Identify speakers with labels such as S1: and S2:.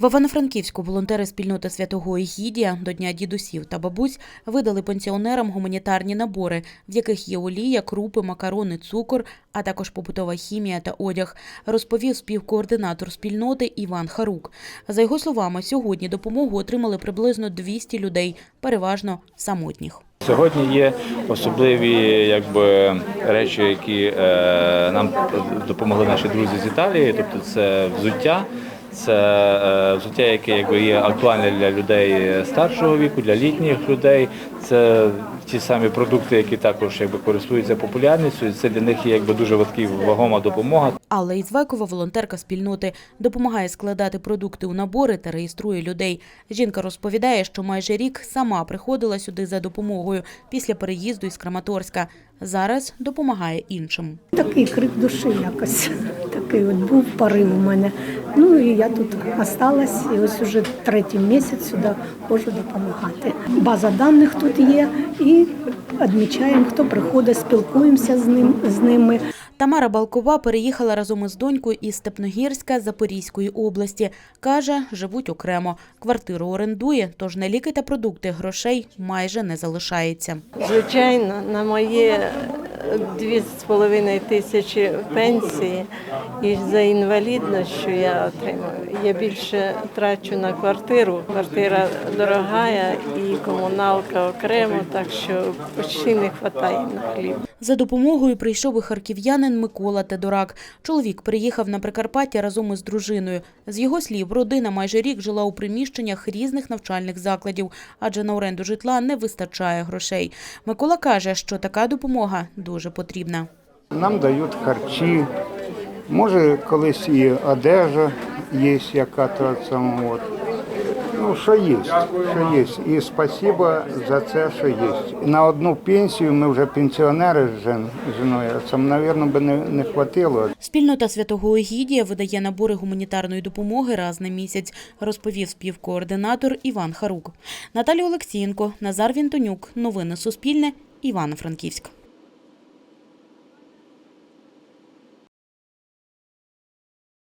S1: В Івано-Франківську волонтери спільноти святого Ігідія до Дня дідусів та бабусь видали пенсіонерам гуманітарні набори, в яких є олія, крупи, макарони, цукор, а також побутова хімія та одяг, розповів співкоординатор спільноти Іван Харук. За його словами, сьогодні допомогу отримали приблизно 200 людей, переважно самотніх.
S2: Сьогодні є особливі якби, речі, які е, нам допомогли наші друзі з Італії. Тобто це взуття, це е, взуття, яке якби, є актуальне для людей старшого віку, для літніх людей. Це ті самі продукти, які також якби, користуються популярністю. і Це для них є якби, дуже важкий, вагома допомога.
S1: Алла Ізвекова, волонтерка спільноти, допомагає складати продукти у набори та реєструє людей. Жінка розповідає, що майже рік сама приходила сюди за допомогою після переїзду із Краматорська. Зараз допомагає іншим.
S3: Такий крик душі якось. Такий от був порив у мене. Ну і я тут осталась, і ось уже третій місяць сюди можу допомагати. База даних тут є, і відмічаємо, хто приходить, спілкуємося з ним з ними.
S1: Тамара Балкова переїхала разом із донькою із Степногірська Запорізької області. Каже, живуть окремо. Квартиру орендує, тож на ліки та продукти грошей майже не залишається.
S4: Звичайно, на моє дві з половиною тисячі пенсії і за інвалідність, що я отримую, я більше трачу на квартиру. Квартира дорога і комуналка окремо, так що почти не вистачає на хліб.
S1: За допомогою прийшов і харків'янин Микола Тедорак. Чоловік приїхав на Прикарпаття разом із дружиною. З його слів, родина майже рік жила у приміщеннях різних навчальних закладів, адже на оренду житла не вистачає грошей. Микола каже, що така допомога дуже потрібна.
S5: Нам дають харчі, може колись і одежа є, яка от. Ну, що є, що є. І спасибо за це, що є. На одну пенсію ми вже пенсіонери з жіною, це, мабуть, би не, не хватило.
S1: Спільнота святого Егідія видає набори гуманітарної допомоги раз на місяць, розповів співкоординатор Іван Харук. Наталія Олексієнко, Назар Вінтонюк. Новини Суспільне. Івано-Франківськ.